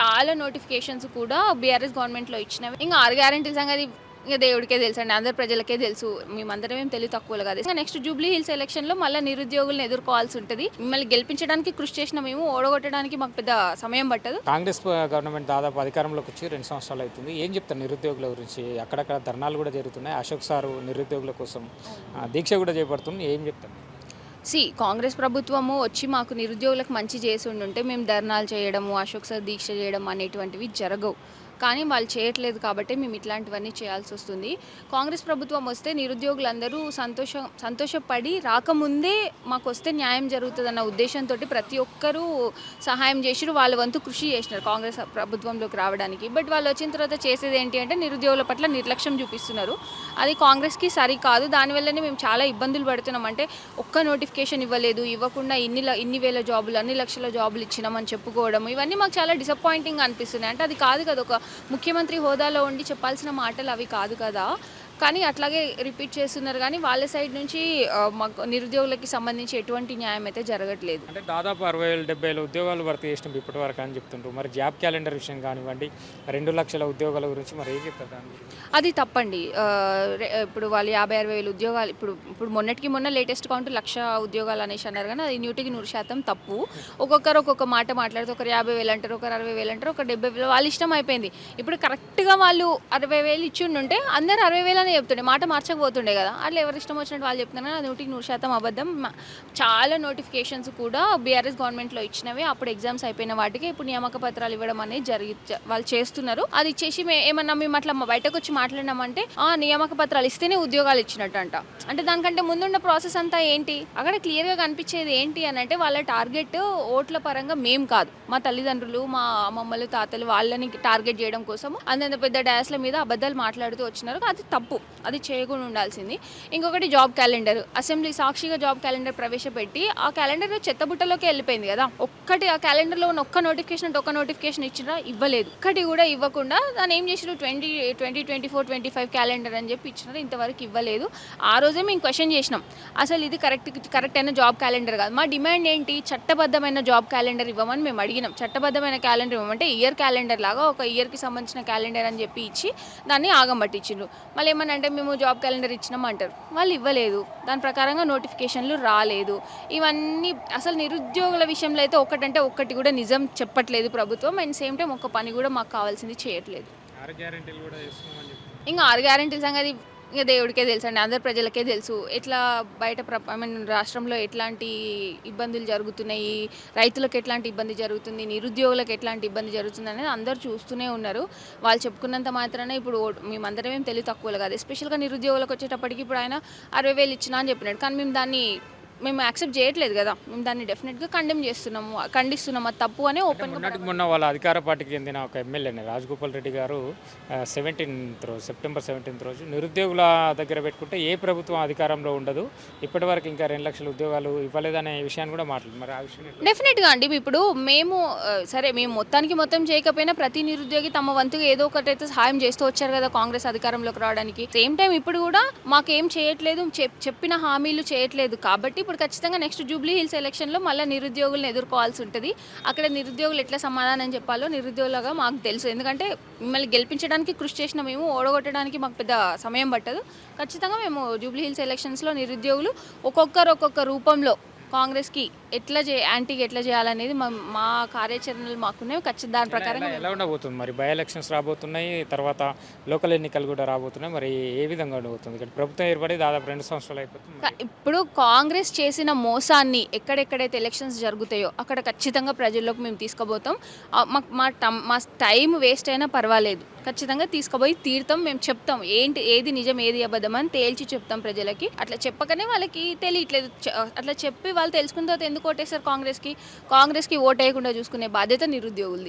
చాలా నోటిఫికేషన్స్ కూడా బీఆర్ఎస్ గవర్నమెంట్లో ఇచ్చినవి. ఇంకా ఆరు గ్యారెంటీల సంగతి ఇంకా దేవుడికే తెలుసు అండి అందరి ప్రజలకే తెలుసు. మేమందరం ఏం తెలివి తక్కువలు కాదు. ఇంకా నెక్స్ట్ జూబ్లీ హిల్స్ ఎలక్షన్లో మళ్ళీ నిరుద్యోగులను ఎదుర్కోవాల్సి ఉంటుంది. మిమ్మల్ని గెలిపించడానికి కృషి చేసిన మేము ఓడగొట్టడానికి మాకు పెద్ద సమయం పట్టదు. కాంగ్రెస్ గవర్నమెంట్ దాదాపు అధికారంలోకి వచ్చి రెండు సంవత్సరాలు అవుతుంది. ఏం చెప్తారు నిరుద్యోగుల గురించి? అక్కడక్కడ ధర్నాలు కూడా జరుగుతున్నాయి. అశోక్ సారు నిరుద్యోగుల కోసం దీక్ష కూడా చేపడుతుంది ఏం చెప్తారు? సి కాంగ్రెస్ ప్రభుత్వము వచ్చి మాకు నిరుద్యోగులకు మంచి చేసి ఉండుంటే మేము ధర్నాలు చేయడము అశోక్ సార్ దీక్ష చేయడం అనేటువంటివి జరగవు. కానీ వాళ్ళు చేయట్లేదు కాబట్టి మేము ఇట్లాంటివన్నీ చేయాల్సి వస్తుంది. కాంగ్రెస్ ప్రభుత్వం వస్తే నిరుద్యోగులందరూ సంతోషం సంతోషపడి రాకముందే మాకు వస్తే న్యాయం జరుగుతుందన్న ఉద్దేశంతో ప్రతి ఒక్కరూ సహాయం చేసిరు. వాళ్ళ వంతు కృషి చేసినారు కాంగ్రెస్ ప్రభుత్వంలోకి రావడానికి. బట్ వాళ్ళు వచ్చిన తర్వాత చేసేది ఏంటి అంటే నిరుద్యోగుల పట్ల నిర్లక్ష్యం చూపిస్తున్నారు. అది కాంగ్రెస్కి సరికాదు. దానివల్లనే మేము చాలా ఇబ్బందులు పడుతున్నాం. అంటే ఒక్క నోటిఫికేషన్ ఇవ్వలేదు. ఇవ్వకుండా ఇన్ని ఇన్ని వేల జాబులు అన్ని లక్షల జాబులు ఇచ్చినామని చెప్పుకోవడం ఇవన్నీ మాకు చాలా డిసప్పాయింటింగ్ అనిపిస్తున్నాయి. అంటే అది కాదు కదా ఒక ముఖ్యమంత్రి హోదాలో ఉండి చెప్పాల్సిన మాటలు అవి కాదు కదా. కానీ అట్లాగే రిపీట్ చేస్తున్నారు కానీ వాళ్ళ సైడ్ నుంచి మాకు నిరుద్యోగులకి సంబంధించి ఎటువంటి న్యాయం అయితే జరగట్లేదు. అంటే దాదాపు అరవై వేలు డెబ్బై వేల ఉద్యోగాలు భర్తీ చేసినాం ఇప్పటి వరకు అని చెప్తుంటారు మరి జాబ్ క్యాలెండర్ విషయం కానివ్వండి రెండు లక్షల ఉద్యోగాల గురించి మరి ఏం చెప్తారు దాని అది తప్పండి. ఇప్పుడు వాళ్ళు యాభై అరవై వేలు ఉద్యోగాలు ఇప్పుడు ఇప్పుడు మొన్నటికి మొన్న లేటెస్ట్ కౌంట్ లక్ష ఉద్యోగాలు అనేసి అన్నారు కానీ అది నూటికి నూరు శాతం తప్పు. ఒక్కొక్కరు ఒక్కొక్క మాట మాట్లాడుతూ ఒకరు యాభై వేలు అంటారు ఒకరు అరవై వేలు అంటారు ఒకరు డెబ్బై వేలు వాళ్ళ ఇష్టం అయిపోయింది. ఇప్పుడు కరెక్ట్గా వాళ్ళు అరవై వేలు ఇచ్చి ఉంటే అందరూ అరవై వేలు అనే చెప్తుండే మాట మార్చకపోతుండే కదా. అట్లా ఎవరు ఇష్టం వచ్చినట్టు వాళ్ళు చెప్తున్నారు అది నూటికి నూరు శాతం అబద్ధం. చాలా నోటిఫికేషన్స్ కూడా బీఆర్ఎస్ గవర్నమెంట్లో ఇచ్చినవి. అప్పుడు ఎగ్జామ్స్ అయిపోయిన వాటికి ఇప్పుడు నియామక పత్రాలు ఇవ్వడం అనేది జరిగి వాళ్ళు చేస్తున్నారు. అది ఇచ్చేసి మేము ఏమన్నా మేము అట్లా బయటకు వచ్చి మాట్లాడినామంటే ఆ నియామక పత్రాలు ఇస్తేనే ఉద్యోగాలు ఇచ్చినట్టు అంట అంటే దానికంటే ముందున్న ప్రాసెస్ అంతా ఏంటి? అక్కడ క్లియర్గా కనిపించేది ఏంటి అని అంటే వాళ్ళ టార్గెట్ ఓట్ల పరంగా మేం కాదు. మా తల్లిదండ్రులు మా అమ్మమ్మలు తాతలు వాళ్ళని టార్గెట్ చేయడం కోసం అంతంత పెద్ద డాస్ల మీద అబద్ధాలు మాట్లాడుతూ వచ్చినారు. అది తప్పు. అది చేయకుండా ఉండాల్సింది. ఇంకొకటి జాబ్ క్యాలెండర్. అసెంబ్లీ సాక్షిగా జాబ్ క్యాలెండర్ ప్రవేశపెట్టి ఆ క్యాలెండర్ చెత్తబుట్టలోకి వెళ్ళిపోయింది కదా. ఒక్కటి ఆ క్యాలెండర్లో ఉన్న ఒక్క నోటిఫికేషన్ అంటే ఒక నోటిఫికేషన్ ఇచ్చినా ఇవ్వలేదు. ఒక్కటి కూడా ఇవ్వకుండా దాన్ని ఏం చేసినారు twenty twenty twenty four twenty five calendar అని చెప్పి ఇచ్చినారు ఇంతవరకు ఇవ్వలేదు. ఆ రోజే మేము క్వశ్చన్ చేసినాం. అసలు ఇది కరెక్ట్ కరెక్ట్ అయిన జాబ్ క్యాలెండర్ కాదు. మా డిమాండ్ ఏంటి? చట్టబద్ధమైన జాబ్ క్యాలెండర్ ఇవ్వమని మేము అడిగినాం. చట్టబద్ధమైన క్యాలెండర్ ఇవ్వమంటే ఇయర్ క్యాలెండర్ లాగా ఒక ఇయర్కి సంబంధించిన క్యాలెండర్ అని చెప్పి ఇచ్చి దాన్ని ఆగం పట్టించిండ్రు. మళ్ళీ ఏమన్నా అంటే మేము జాబ్ క్యాలెండర్ ఇచ్చినాం అంటారు. వాళ్ళు ఇవ్వలేదు. దాని ప్రకారంగా నోటిఫికేషన్లు రాలేదు. ఇవన్నీ అసలు నిరుద్యోగుల విషయంలో అయితే ఒకటంటే ఒక్కటి కూడా నిజం చెప్పట్లేదు ప్రభుత్వం. అండ్ సేమ్ టైం ఒక పని కూడా మాకు కావాల్సింది చేయట్లేదు. ఇంకా ఆరు గ్యారెంటీల సంగతి ఇంకా దేవుడికే తెలుసు అండి అందరు ప్రజలకే తెలుసు. ఎట్లా బయట ప్ర ఐ మీన్ రాష్ట్రంలో ఎట్లాంటి ఇబ్బందులు జరుగుతున్నాయి రైతులకు ఎట్లాంటి ఇబ్బంది జరుగుతుంది నిరుద్యోగులకు ఎట్లాంటి ఇబ్బంది జరుగుతుంది అనేది అందరూ చూస్తూనే ఉన్నారు. వాళ్ళు చెప్పుకున్నంత మాత్రాన ఇప్పుడు ఓ- మేమందరం ఏం తెలివి తక్కువలు కాదు. ఎస్పెషల్గా నిరుద్యోగులకు వచ్చేటప్పటికి ఇప్పుడు ఆయన అరవై వేలు ఇచ్చినా అని చెప్పినాడు. కానీ మేము దాన్ని మేము యాక్సెప్ట్ చేయట్లేదు కదా. మేము దాన్ని డెఫినెట్గా కండెమ్ చేస్తున్నాము ఖండిస్తున్నాము అది తప్పు అని ఓపెన్గా మొన్నటికి మొన్న వాళ్ళ అధికార పార్టీకి చెందిన ఒక ఎమ్మెల్యేని రాజగోపాల్ రెడ్డి గారు సెవెంటీన్త్ రోజు సెప్టెంబర్ సెవెంటీన్త్ రోజు నిరుద్యోగుల దగ్గర పెట్టుకుంటే ఏ ప్రభుత్వం అధికారంలో ఉండదు. ఇప్పటివరకు ఇంకా రెండు లక్షల ఉద్యోగాలు ఇవ్వలేదనే విషయాన్ని కూడా మాట్లాడు మరి ఆ విషయం? డెఫినెట్గా అండి ఇప్పుడు మేము సరే మేము మొత్తానికి మొత్తం చేయకపోయినా ప్రతి నిరుద్యోగి తమ వంతుగా ఏదో ఒకటైతే సహాయం చేస్తూ వచ్చారు కదా కాంగ్రెస్ అధికారంలోకి రావడానికి. సేమ్ టైం ఇప్పుడు కూడా మాకేం చేయట్లేదు చెప్- చెప్పిన హామీలు చేయట్లేదు. కాబట్టి ఇప్పుడు ఖచ్చితంగా నెక్స్ట్ జూబ్లీ హిల్స్ ఎలక్షన్లో మళ్ళీ నిరుద్యోగులను ఎదుర్కోవాల్సి ఉంటుంది. అక్కడ నిరుద్యోగులు ఎట్లా సమాధానం చెప్పాలో నిరుద్యోగులుగా మాకు తెలుసు. ఎందుకంటే మిమ్మల్ని గెలిపించడానికి కృషి చేసిన మేము ఓడగొట్టడానికి మాకు పెద్ద సమయం పట్టదు. ఖచ్చితంగా మేము జూబ్లీ హిల్స్ ఎలక్షన్స్లో నిరుద్యోగులు ఒక్కొక్కరు ఒక్కొక్క రూపంలో కాంగ్రెస్కి ఎట్లా చే యాంటీకి ఎట్లా చేయాలనేది మా మా కార్యాచరణలు మాకున్నాయి. ఖచ్చితంగా దాని ప్రకారం ఎలా- ఉండబోతుంది? మరి బై ఎలక్షన్స్ రాబోతున్నాయి తర్వాత లోకల్ ఎన్నికలు కూడా రాబోతున్నాయి. మరి ఏ విధంగా ఉండబోతుంది? ఇక్కడ ప్రభుత్వం ఏర్పడి దాదాపు రెండు సంవత్సరాలు అయిపోతుంది ఇప్పుడు కాంగ్రెస్ చేసిన మోసాన్ని ఎక్కడెక్కడైతే ఎలక్షన్స్ జరుగుతాయో అక్కడ ఖచ్చితంగా ప్రజల్లోకి మేము తీసుకుపోతాం. ఆ, మా- మా టైం వేస్ట్ అయినా పర్వాలేదు. ఖచ్చితంగా తీసుకుపోయి తీర్థం మేము చెప్తాం ఏంటి ఏది నిజం ఏది అబద్ధం అని తేల్చి చెప్తాం ప్రజలకి. అట్లా చెప్పకనే వాళ్ళకి తెలియట్లేదు. అట్లా చెప్పి వాళ్ళు తెలుసుకున్న తర్వాత ఎందుకు ఓటేస్తారు కాంగ్రెస్కి? కాంగ్రెస్కి ఓటేయకుండా చూసుకునే బాధ్యత నిరుద్యోగులది.